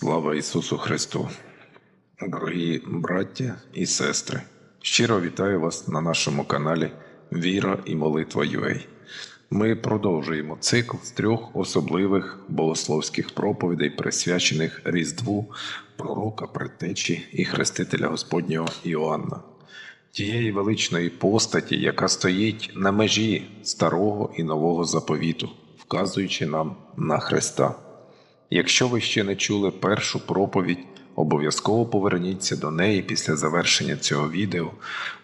Слава Ісусу Христу! Дорогі браття і сестри! Щиро вітаю вас на нашому каналі Віра і Молитва UA. Ми продовжуємо цикл з трьох особливих богословських проповідей, присвячених Різдву пророка, предтечі і хрестителя Господнього Іоанна, тієї величної постаті, яка стоїть на межі старого і нового заповіту, вказуючи нам на Христа. Якщо ви ще не чули першу проповідь, обов'язково поверніться до неї після завершення цього відео.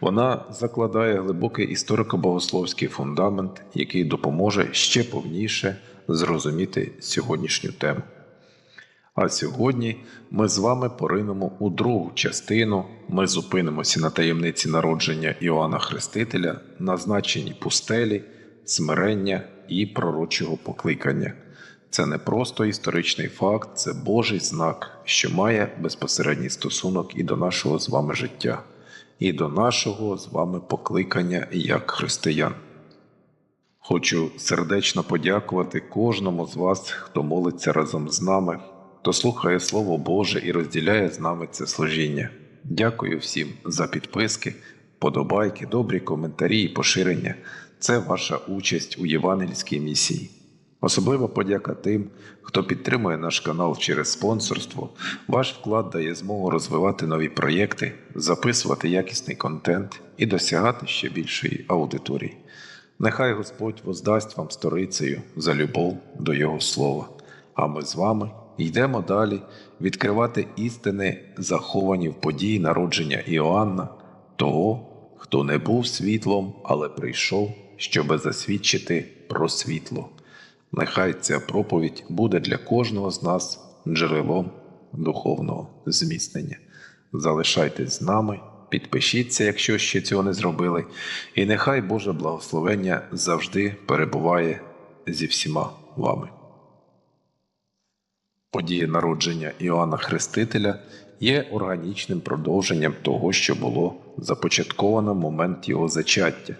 Вона закладає глибокий історико-богословський фундамент, який допоможе ще повніше зрозуміти сьогоднішню тему. А сьогодні ми з вами поринемо у другу частину. Ми зупинимося на таємниці народження Іоанна Хрестителя, назначенні пустелі, смирення і пророчого покликання. Це не просто історичний факт, це Божий знак, що має безпосередній стосунок і до нашого з вами життя, і до нашого з вами покликання як християн. Хочу сердечно подякувати кожному з вас, хто молиться разом з нами, хто слухає Слово Боже і розділяє з нами це служіння. Дякую всім за підписки, подобайки, добрі коментарі і поширення. Це ваша участь у євангельській місії. Особлива подяка тим, хто підтримує наш канал через спонсорство. Ваш вклад дає змогу розвивати нові проєкти, записувати якісний контент і досягати ще більшої аудиторії. Нехай Господь воздасть вам сторицею за любов до Його слова. А ми з вами йдемо далі відкривати істини, заховані в події народження Іоанна, того, хто не був світлом, але прийшов, щоби засвідчити про світло. Нехай ця проповідь буде для кожного з нас джерелом духовного зміцнення. Залишайтесь з нами, підпишіться, якщо ще цього не зробили, і нехай Боже благословення завжди перебуває зі всіма вами. Подія народження Іоанна Хрестителя є органічним продовженням того, що було започатковано момент його зачаття,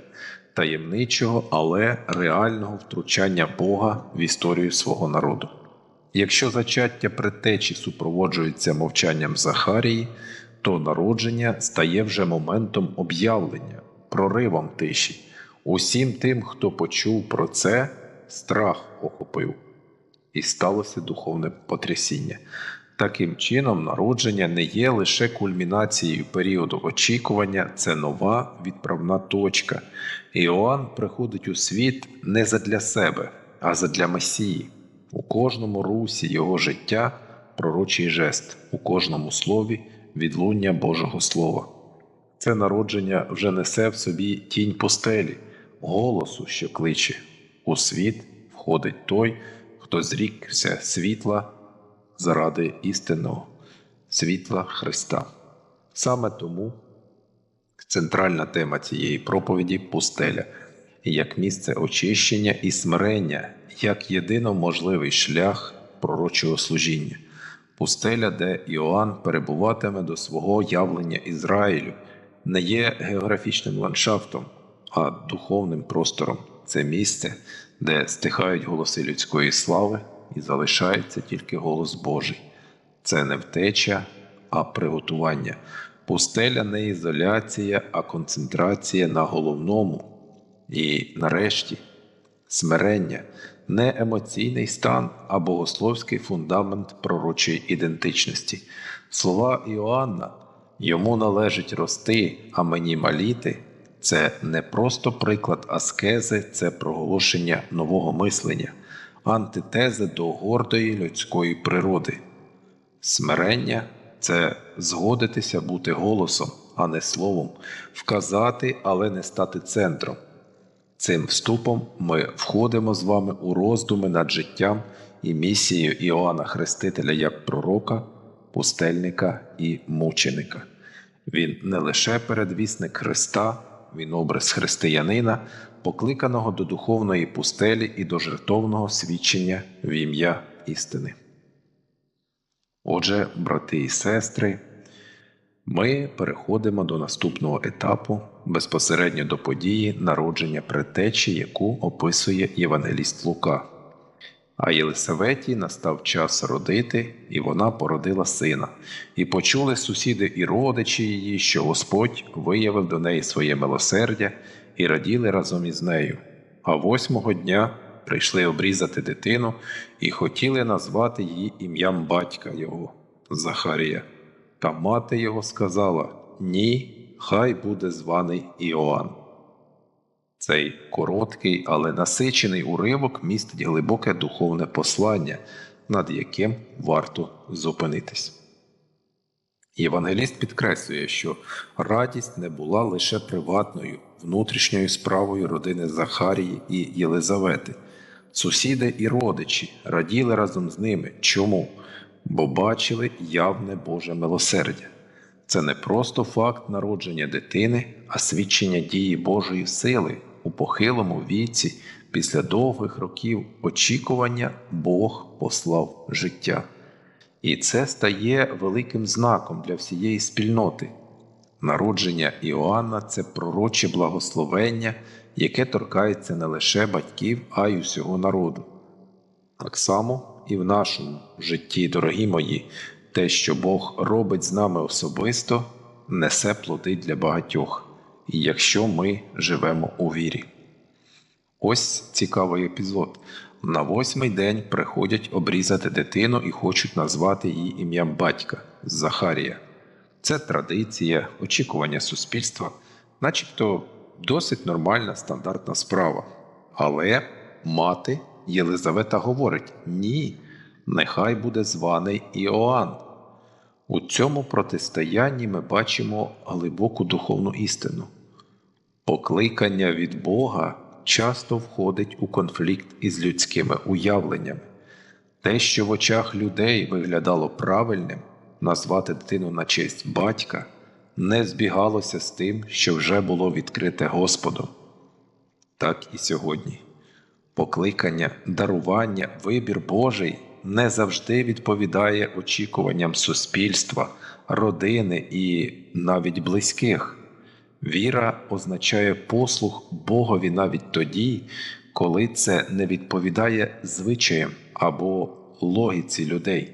таємничого, але реального втручання Бога в історію свого народу. Якщо зачаття предтечі супроводжується мовчанням Захарії, то народження стає вже моментом об'явлення, проривом тиші. Усім тим, хто почув про це, страх охопив і сталося духовне потрясіння. Таким чином, народження не є лише кульмінацією періоду очікування, це нова відправна точка. Іоанн приходить у світ не задля себе, а задля Месії. У кожному русі його життя пророчий жест, у кожному слові відлуння Божого Слова. Це народження вже несе в собі тінь постелі, голосу, що кличе. У світ входить той, хто зрікся світла заради істинного світла Христа. Саме тому центральна тема цієї проповіді пустеля, як місце очищення і смирення, як єдино можливий шлях пророчого служіння, пустеля, де Іоанн перебуватиме до свого явлення Ізраїлю, не є географічним ландшафтом, а духовним простором. Це місце, де стихають голоси людської слави і залишається тільки голос Божий. Це не втеча, а приготування. Пустеля не ізоляція, а концентрація на головному. І нарешті смирення не емоційний стан, а богословський фундамент пророчої ідентичності. Слова Іоанна йому належить рости, а мені маліти. Це не просто приклад аскези, це проголошення нового мислення, антитези до гордої людської природи. Смирення це згодитися бути голосом, а не словом, вказати, але не стати центром. Цим вступом ми входимо з вами у роздуми над життям і місією Іоанна Хрестителя як пророка, пустельника і мученика. Він не лише передвісник Христа, він образ християнина, покликаного до духовної пустелі і до жертовного свідчення в ім'я істини. Отже, брати і сестри, ми переходимо до наступного етапу безпосередньо до події народження предтечі, яку описує Євангеліст Лука. А Єлисаветі настав час родити, і вона породила сина. І почули сусіди і родичі її, що Господь виявив до неї своє милосердя і раділи разом із нею. А восьмого дня прийшли обрізати дитину і хотіли назвати її ім'ям батька його Захарія. Та мати його сказала: Ні, хай буде званий Іоанн. Цей короткий, але насичений уривок містить глибоке духовне послання, над яким варто зупинитись. Євангеліст підкреслює, що радість не була лише приватною, внутрішньою справою родини Захарії і Єлизавети. Сусіди і родичі раділи разом з ними. Чому? Бо бачили явне Боже милосердя. Це не просто факт народження дитини, а свідчення дії Божої сили у похилому віці, після довгих років очікування Бог послав життя. І це стає великим знаком для всієї спільноти. Народження Іоанна це пророче благословення, яке торкається не лише батьків, а й усього народу. Так само і в нашому житті, дорогі мої, те, що Бог робить з нами особисто, несе плоди для багатьох, якщо ми живемо у вірі. Ось цікавий епізод. На восьмий день приходять обрізати дитину і хочуть назвати її ім'ям батька Захарія. Це традиція, очікування суспільства, начебто досить нормальна стандартна справа. Але мати Єлизавета говорить: ні, нехай буде званий Іоанн. У цьому протистоянні ми бачимо глибоку духовну істину. Покликання від Бога часто входить у конфлікт із людськими уявленнями. Те, що в очах людей виглядало правильним, назвати дитину на честь батька, не збігалося з тим, що вже було відкрите Господом. Так і сьогодні. Покликання, дарування, вибір Божий не завжди відповідає очікуванням суспільства, родини і навіть близьких. Віра означає послух Богові навіть тоді, коли це не відповідає звичаям або логіці людей.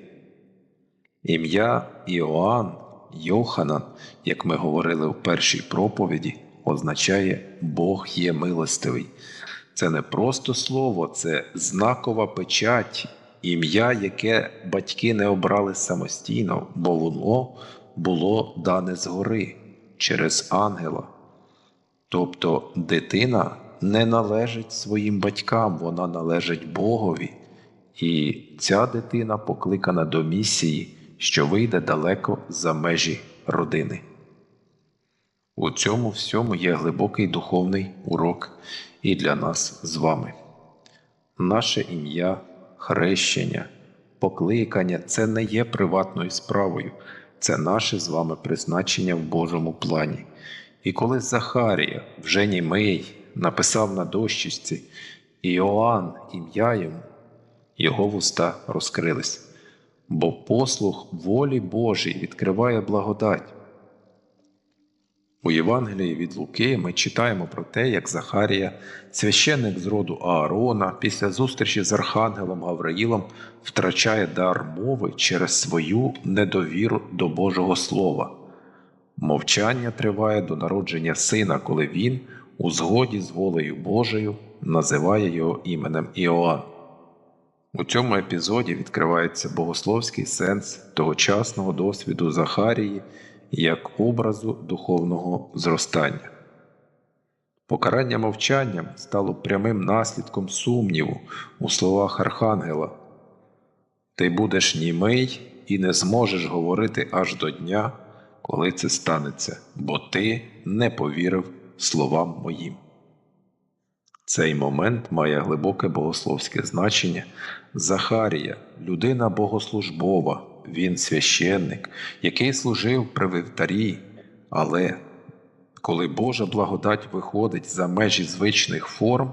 Ім'я Іоанн, Йоханан, як ми говорили в першій проповіді, означає Бог є милостивий. Це не просто слово, це знакова печать, ім'я, яке батьки не обрали самостійно, бо воно було дане згори через ангела. Тобто дитина не належить своїм батькам, вона належить Богові, і ця дитина покликана до місії, що вийде далеко за межі родини. У цьому всьому є глибокий духовний урок і для нас з вами. Наше ім'я, хрещення, покликання це не є приватною справою, це наше з вами призначення в Божому плані. І коли Захарія, вже німий, написав на дощечці Іоанн ім'я йому, його вуста розкрились, бо послух волі Божій відкриває благодать. У Євангелії від Луки ми читаємо про те, як Захарія, священник з роду Аарона, після зустрічі з Архангелом Гавраїлом втрачає дар мови через свою недовіру до Божого Слова. Мовчання триває до народження сина, коли він, у згоді з волею Божою, називає його іменем Іоанн. У цьому епізоді відкривається богословський сенс тогочасного досвіду Захарії як образу духовного зростання. Покарання мовчанням стало прямим наслідком сумніву у словах Архангела Ти будеш німий і не зможеш говорити аж до дня, коли це станеться, бо ти не повірив словам моїм. Цей момент має глибоке богословське значення. Захарія, людина богослужбова, він священник, який служив при вівтарі, але коли Божа благодать виходить за межі звичних форм,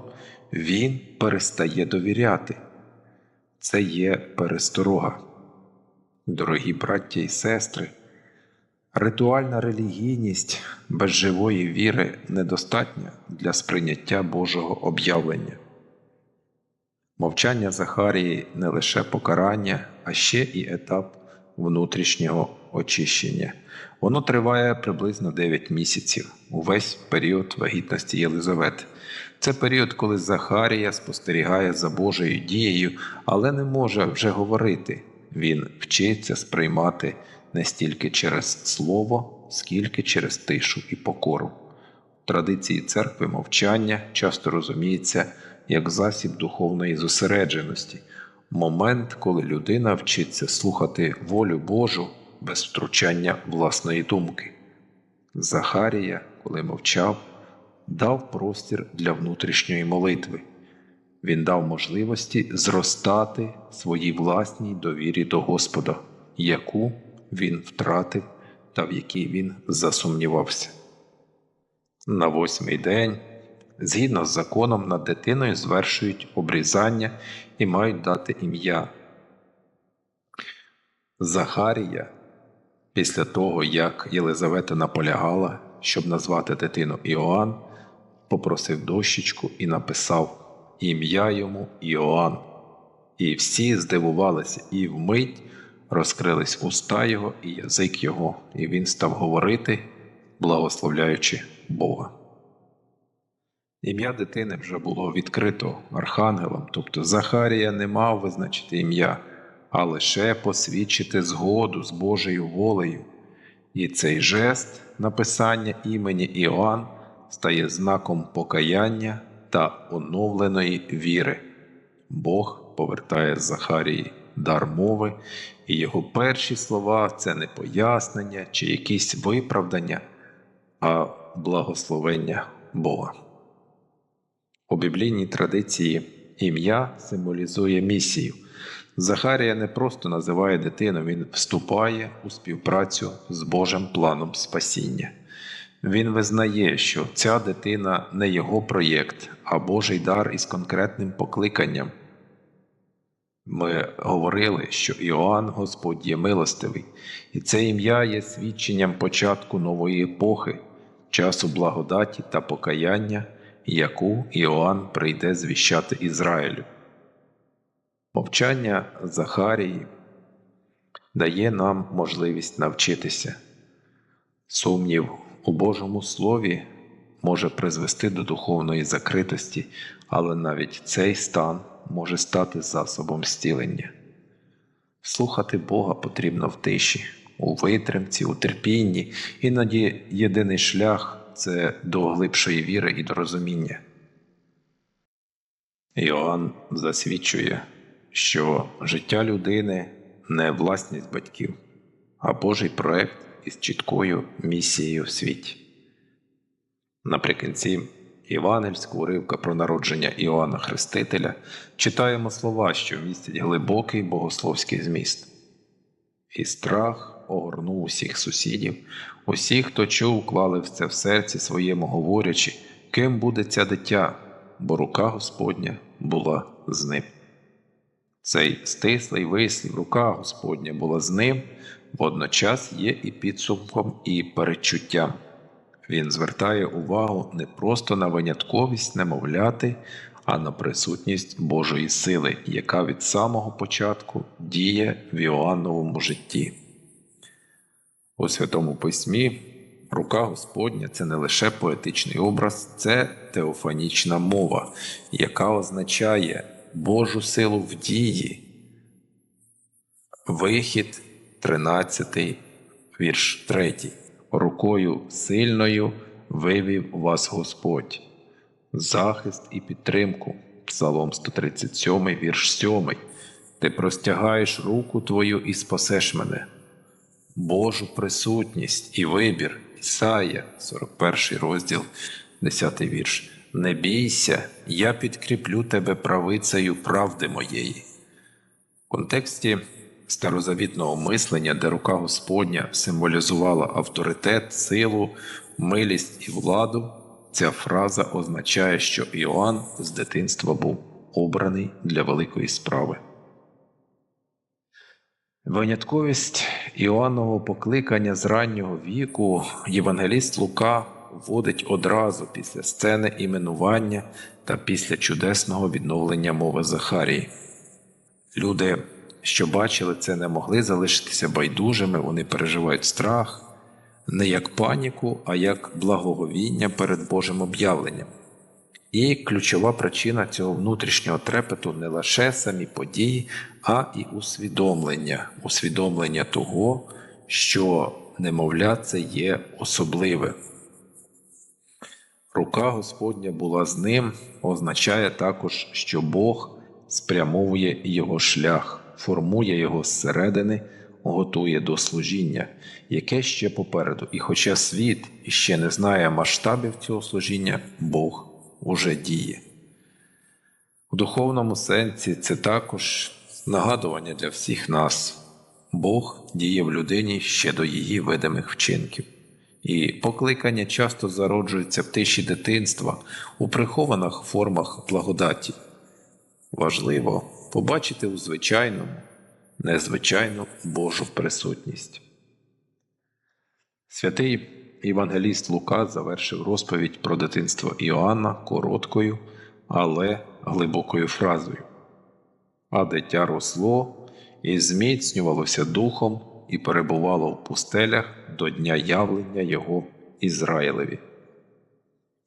він перестає довіряти. Це є пересторога. Дорогі браття і сестри, ритуальна релігійність без живої віри недостатня для сприйняття Божого об'явлення. Мовчання Захарії не лише покарання, а ще і етап внутрішнього очищення. Воно триває приблизно 9 місяців, увесь період вагітності Єлизавети. Це період, коли Захарія спостерігає за Божою дією, але не може вже говорити. Він вчиться сприймати не стільки через слово, скільки через тишу і покору. В традиції церкви мовчання часто розуміється як засіб духовної зосередженості, момент, коли людина вчиться слухати волю Божу без втручання власної думки. Захарія, коли мовчав, дав простір для внутрішньої молитви. Він дав можливості зростати своїй власній довірі до Господа, яку він втратив та в якій він засумнівався. На восьмий день, згідно з законом, над дитиною звершують обрізання і мають дати ім'я. Захарія, після того, як Єлизавета наполягала, щоб назвати дитину Іоанн, попросив дощечку і написав ім'я йому Іоанн. І всі здивувалися, і вмить розкрились уста його і язик його, і він став говорити, благословляючи Бога. Ім'я дитини вже було відкрито архангелом, тобто Захарія не мав визначити ім'я, а лише посвідчити згоду з Божою волею. І цей жест написання імені Іоанн стає знаком покаяння та оновленої віри. Бог повертає Захарії дар мови, і його перші слова це не пояснення чи якісь виправдання, а благословення Бога. У біблійній традиції ім'я символізує місію. Захарія не просто називає дитину, він вступає у співпрацю з Божим планом спасіння. Він визнає, що ця дитина не його проєкт, а Божий дар із конкретним покликанням. Ми говорили, що Іоанн Господь є милостивий, і це ім'я є свідченням початку нової епохи, часу благодаті та покаяння, яку Іоанн прийде звіщати Ізраїлю. Мовчання Захарії дає нам можливість навчитися. Сумнів у Божому Слові може призвести до духовної закритості, але навіть цей стан може стати засобом зцілення. Слухати Бога потрібно в тиші, у витримці, у терпінні, іноді єдиний шлях це до глибшої віри і до розуміння. Іоанн засвідчує, що життя людини не власність батьків, а Божий проект із чіткою місією в світі. Наприкінці Євангельського уривка про народження Іоанна Хрестителя читаємо слова, що містять глибокий богословський зміст. І страх огорнув усіх сусідів, усіх, хто чув, клали це в серці своєму, говорячи, ким буде ця дитя, бо рука Господня була з ним. Цей стислий вислів, рука Господня була з ним, водночас є і підсумком, і передчуттям. Він звертає увагу не просто на винятковість немовляти, а на присутність Божої сили, яка від самого початку діє в Іоанновому житті. У Святому Письмі рука Господня це не лише поетичний образ, це теофанічна мова, яка означає Божу силу в дії. Вихід 13, вірш 3. Рукою сильною вивів вас Господь, захист і підтримку. Псалом 137, вірш 7. Ти простягаєш руку твою і спасеш мене. Божу присутність і вибір. Ісая, 41 розділ, 10 вірш. Не бійся, я підкріплю тебе правицею правди моєї. В контексті старозавітного мислення, де рука Господня символізувала авторитет, силу, милість і владу, ця фраза означає, що Іоанн з дитинства був обраний для великої справи. Винятковість Іоаннового покликання з раннього віку євангеліст Лука вводить одразу після сцени іменування та після чудесного відновлення мови Захарії. Люди, що бачили це, не могли залишитися байдужими, вони переживають страх не як паніку, а як благоговіння перед Божим об'явленням. І ключова причина цього внутрішнього трепету не лише самі події, а і усвідомлення, усвідомлення того, що немовля це є особливе. Рука Господня була з ним, означає також, що Бог спрямовує його шлях, формує його зсередини, готує до служіння, яке ще попереду. І хоча світ іще не знає масштабів цього служіння, Бог уже діє. У духовному сенсі це також нагадування для всіх нас. Бог діє в людині ще до її видимих вчинків. І покликання часто зароджуються в тиші дитинства у прихованих формах благодаті. Важливо побачити у звичайному, незвичайну Божу присутність. Святий Євангеліст Лука завершив розповідь про дитинство Іоанна короткою, але глибокою фразою. А дитя росло і зміцнювалося духом і перебувало в пустелях до дня явлення його Ізраїлеві.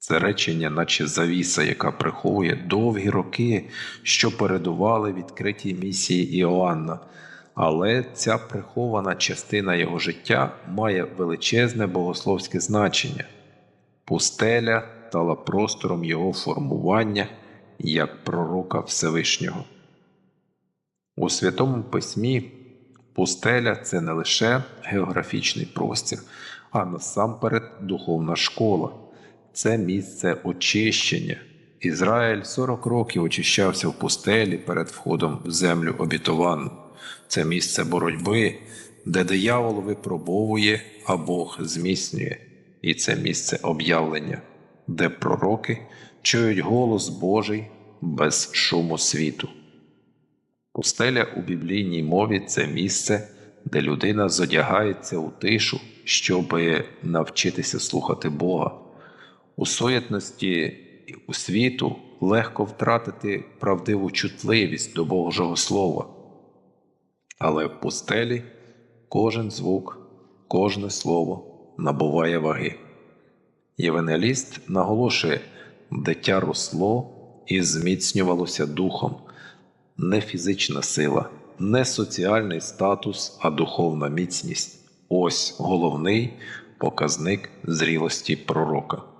Це речення, наче завіса, яка приховує довгі роки, що передували відкритій місії Іоанна, але ця прихована частина його життя має величезне богословське значення. Пустеля стала простором його формування як пророка Всевишнього. У Святому Письмі пустеля це не лише географічний простір, а насамперед духовна школа, це місце очищення. Ізраїль 40 років очищався в пустелі перед входом в землю обітовану. Це місце боротьби, де диявол випробовує, а Бог зміцнює, і це місце об'явлення, де пророки чують голос Божий без шуму світу. Пустеля у біблійній мові це місце, де людина зодягається у тишу, щоб навчитися слухати Бога. У соєтності у світу легко втратити правдиву чутливість до Божого Слова. Але в пустелі кожен звук, кожне слово набуває ваги. Євангеліст наголошує, дитя росло і зміцнювалося духом, не фізична сила, не соціальний статус, а духовна міцність ось головний показник зрілості пророка.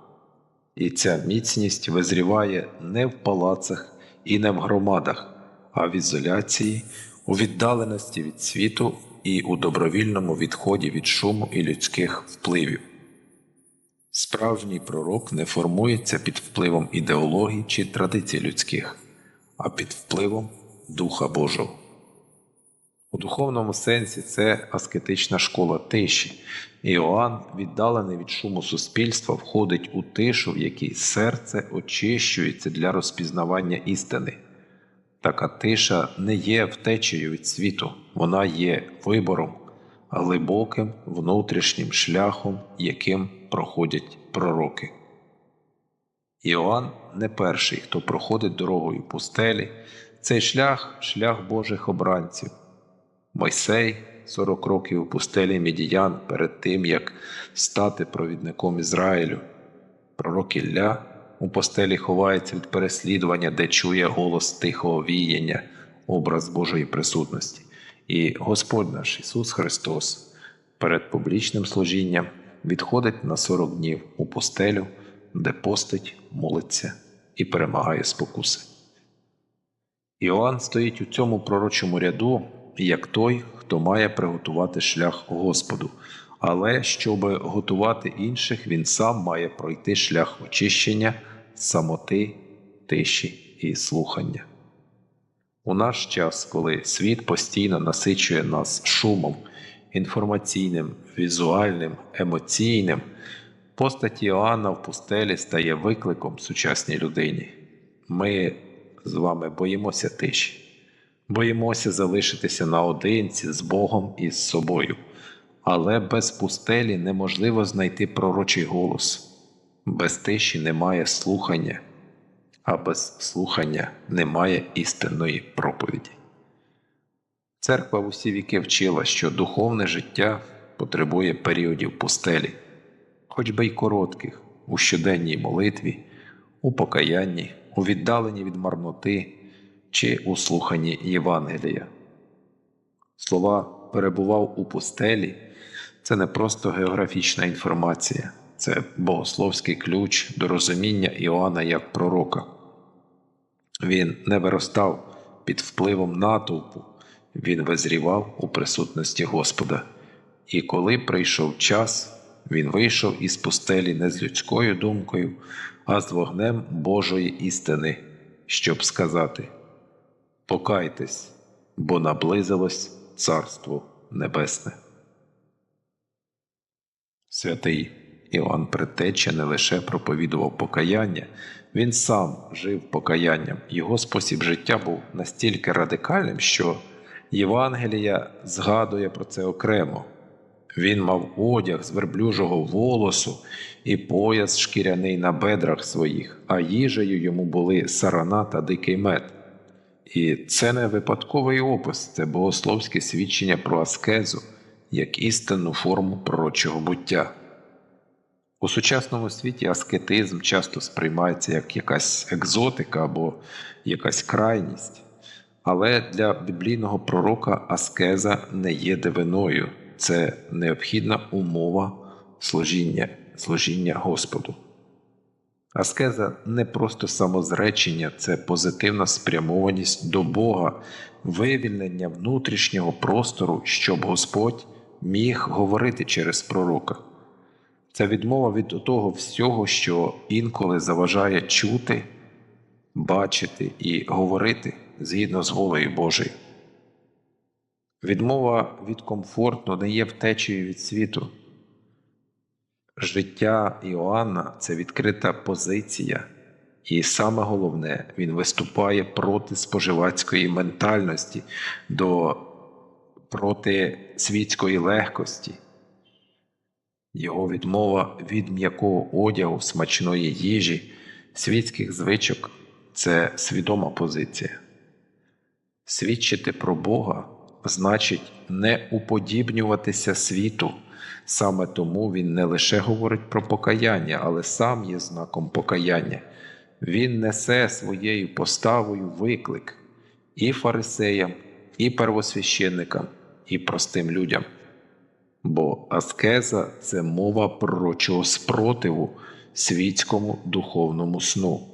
І ця міцність визріває не в палацах і не в громадах, а в ізоляції, у віддаленості від світу і у добровільному відході від шуму і людських впливів. Справжній пророк не формується під впливом ідеології чи традицій людських, а під впливом Духа Божого. У духовному сенсі це аскетична школа тиші. Іоанн, віддалений від шуму суспільства, входить у тишу, в якій серце очищується для розпізнавання істини. Така тиша не є втечею від світу, вона є вибором, глибоким внутрішнім шляхом, яким проходять пророки. Іоанн не перший, хто проходить дорогою пустелі, цей шлях шлях Божих обранців. Мойсей 40 років у пустелі Мідіян перед тим, як стати провідником Ізраїлю. Пророк Ілля у постелі ховається від переслідування, де чує голос тихого віяння, образ Божої присутності. І Господь наш Ісус Христос перед публічним служінням відходить на 40 днів у постелю, де постить, молиться і перемагає спокуси. Іоанн стоїть у цьому пророчому ряду як той, хто має приготувати шлях Господу, але щоб готувати інших, він сам має пройти шлях очищення, самоти, тиші і слухання. У наш час, коли світ постійно насичує нас шумом, інформаційним, візуальним, емоційним, постать Іоанна в пустелі стає викликом сучасній людині. Ми з вами боїмося тиші боїмося залишитися наодинці з Богом і з собою, але без пустелі неможливо знайти пророчий голос, без тиші немає слухання. а без слухання немає істинної проповіді. Церква в усі віки вчила, що духовне життя потребує періодів пустелі, хоч би й коротких, у щоденній молитві, у покаянні, у віддаленні від марноти чи у слуханні Євангелія. Слова перебував у пустелі це не просто географічна інформація, це богословський ключ до розуміння Іоанна як пророка. Він не виростав під впливом натовпу, він визрівав у присутності Господа. І коли прийшов час, він вийшов із пустелі не з людською думкою, а з вогнем Божої істини, щоб сказати: Покайтесь, бо наблизилось Царство Небесне. Святий Іоанн Предтеча не лише проповідував покаяння, він сам жив покаянням. Його спосіб життя був настільки радикальним, що Євангелія згадує про це окремо. Він мав одяг з верблюжого волосу і пояс шкіряний на бедрах своїх, а їжею йому були сарана та дикий мед. І це не випадковий опис, це богословське свідчення про аскезу як істинну форму пророчого буття. У сучасному світі аскетизм часто сприймається як якась екзотика або якась крайність, але для біблійного пророка аскеза не є дивиною, це необхідна умова служіння, служіння Господу. Аскеза не просто самозречення, це позитивна спрямованість до Бога, вивільнення внутрішнього простору, щоб Господь міг говорити через пророка. Це відмова від того всього, що інколи заважає чути, бачити і говорити згідно з волею Божою. Відмова від комфорту не є втечею від світу. Життя Іоанна це відкрита позиція, і саме головне, він виступає проти споживацької ментальності, до, проти світської легкості. Його відмова від м'якого одягу, смачної їжі, світських звичок це свідома позиція. Свідчити про Бога значить не уподібнюватися світу. Саме тому він не лише говорить про покаяння, але сам є знаком покаяння. Він несе своєю поставою виклик і фарисеям, і первосвященникам, і простим людям. Бо аскеза це мова пророчого спротиву світському духовному сну.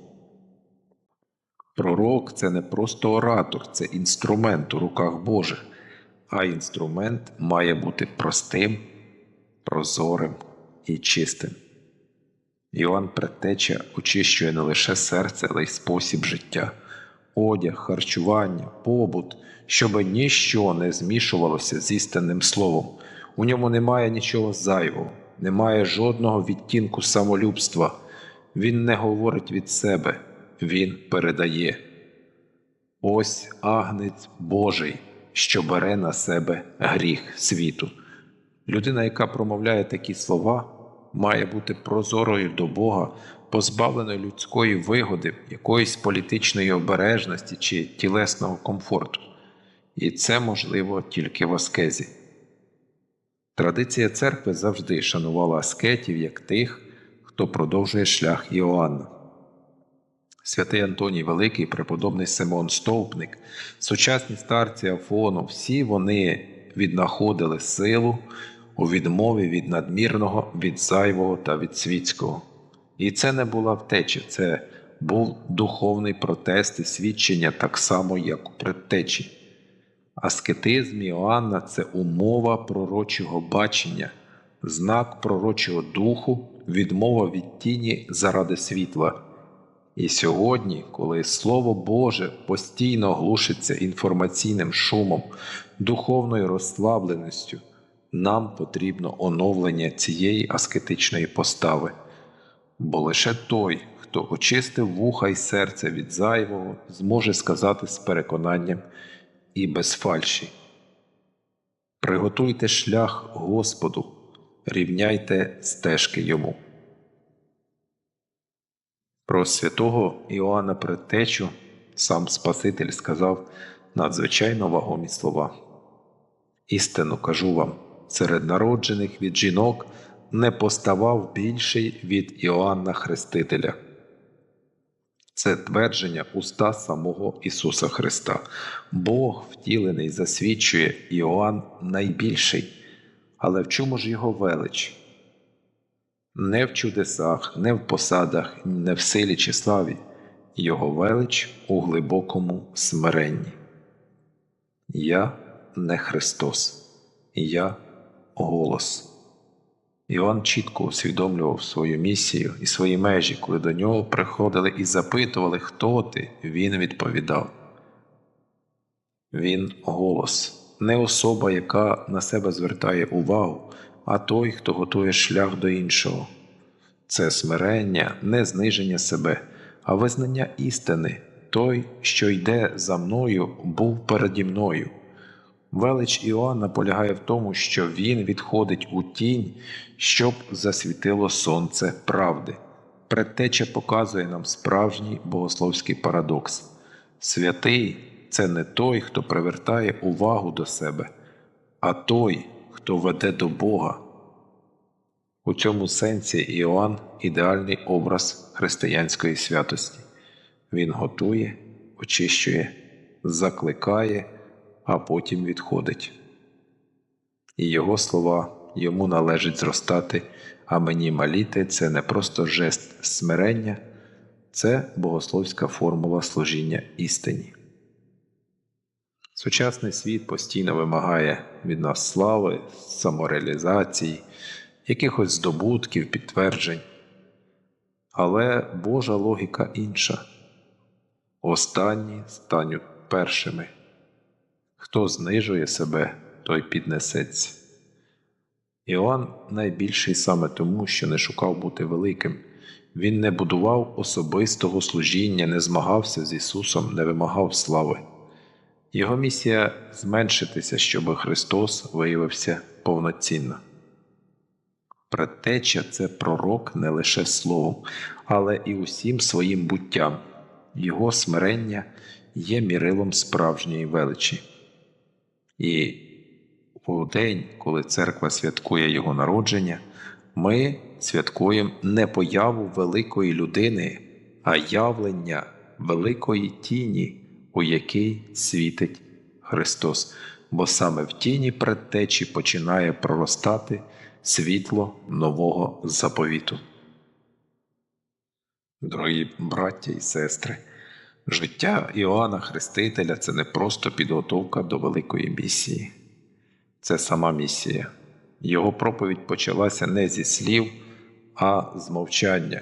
Пророк це не просто оратор, це інструмент у руках Божих, а інструмент має бути простим прозорим і чистим. Іоанн Предтеча очищує не лише серце, але й спосіб життя, одяг, харчування, побут, щоб ніщо не змішувалося з істинним словом. У ньому немає нічого зайвого, немає жодного відтінку самолюбства. Він не говорить від себе, він передає. Ось агнець Божий, що бере на себе гріх світу. Людина, яка промовляє такі слова, має бути прозорою до Бога, позбавленою людської вигоди, якоїсь політичної обережності чи тілесного комфорту. І це можливо тільки в аскезі. Традиція церкви завжди шанувала аскетів як тих, хто продовжує шлях Іоанна. Святий Антоній Великий, преподобний Симон Стовпник, сучасні старці Афону, всі вони віднаходили силу у відмові від надмірного, від зайвого та від світського. І це не була втеча, це був духовний протест і свідчення так само, як у предтечі. Аскетизм Іоанна це умова пророчого бачення, знак пророчого духу, відмова від тіні заради світла. І сьогодні, коли Слово Боже постійно глушиться інформаційним шумом, духовною розслабленістю, нам потрібно оновлення цієї аскетичної постави, бо лише той, хто очистив вуха й серце від зайвого, зможе сказати з переконанням і без фальші. Приготуйте шлях Господу, рівняйте стежки йому. Про святого Іоанна Предтечу сам Спаситель сказав надзвичайно вагомі слова. Істину кажу вам, серед народжених від жінок не поставав більший від Іоанна Хрестителя. Це твердження уста самого Ісуса Христа. Бог втілений засвідчує Іоанн найбільший. Але в чому ж його велич? Не в чудесах, не в посадах, не в силі чи славі. Його велич у глибокому смиренні. Я не Христос, я голос. Іван чітко усвідомлював свою місію і свої межі, коли до нього приходили і запитували, хто ти, він відповідав. Він голос, не особа, яка на себе звертає увагу, а той, хто готує шлях до іншого. Це смирення, не зниження себе, а визнання істини. Той, що йде за мною, був переді мною. Велич Іоанна полягає в тому, що він відходить у тінь, щоб засвітило сонце правди. Предтеча показує нам справжній богословський парадокс. Святий це не той, хто привертає увагу до себе, а той, хто веде до Бога. У цьому сенсі Іоанн ідеальний образ християнської святості. Він готує, очищує, закликає, а потім відходить. І його слова йому належить зростати, а мені маліти це не просто жест смирення, це богословська формула служіння істині. Сучасний світ постійно вимагає від нас слави, самореалізації, якихось здобутків, підтверджень. Але Божа логіка інша. Останні стануть першими. Хто знижує себе, той піднесеться. Іоанн найбільший саме тому, що не шукав бути великим. Він не будував особистого служіння, не змагався з Ісусом, не вимагав слави. Його місія зменшитися, щоб Христос виявився повноцінно. Предтеча це пророк не лише словом, але і усім своїм буттям. Його смирення є мірилом справжньої величі. І у день, коли церква святкує Його народження, ми святкуємо не появу великої людини, а явлення великої тіні, у якій світить Христос, бо саме в тіні предтечі починає проростати світло нового заповіту. Дорогі браття і сестри, життя Іоанна Хрестителя це не просто підготовка до великої місії, це сама місія. Його проповідь почалася не зі слів, а з мовчання.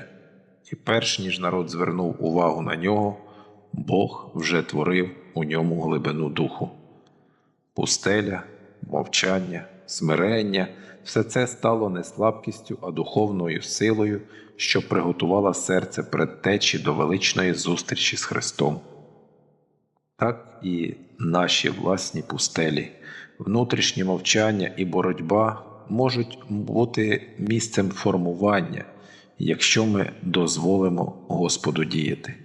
І перш ніж народ звернув увагу на нього, Бог вже творив у ньому глибину духу. Пустеля, мовчання, смирення все це стало не слабкістю, а духовною силою, що приготувала серце предтечі до величної зустрічі з Христом. Так і наші власні пустелі, внутрішнє мовчання і боротьба можуть бути місцем формування, якщо ми дозволимо Господу діяти.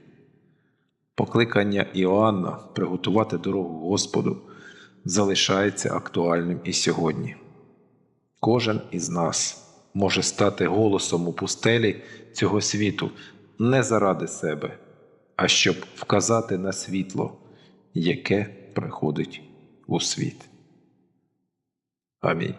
Покликання Іоанна приготувати дорогу Господу залишається актуальним і сьогодні. Кожен із нас може стати голосом у пустелі цього світу не заради себе, а щоб вказати на світло, яке приходить у світ. Амінь.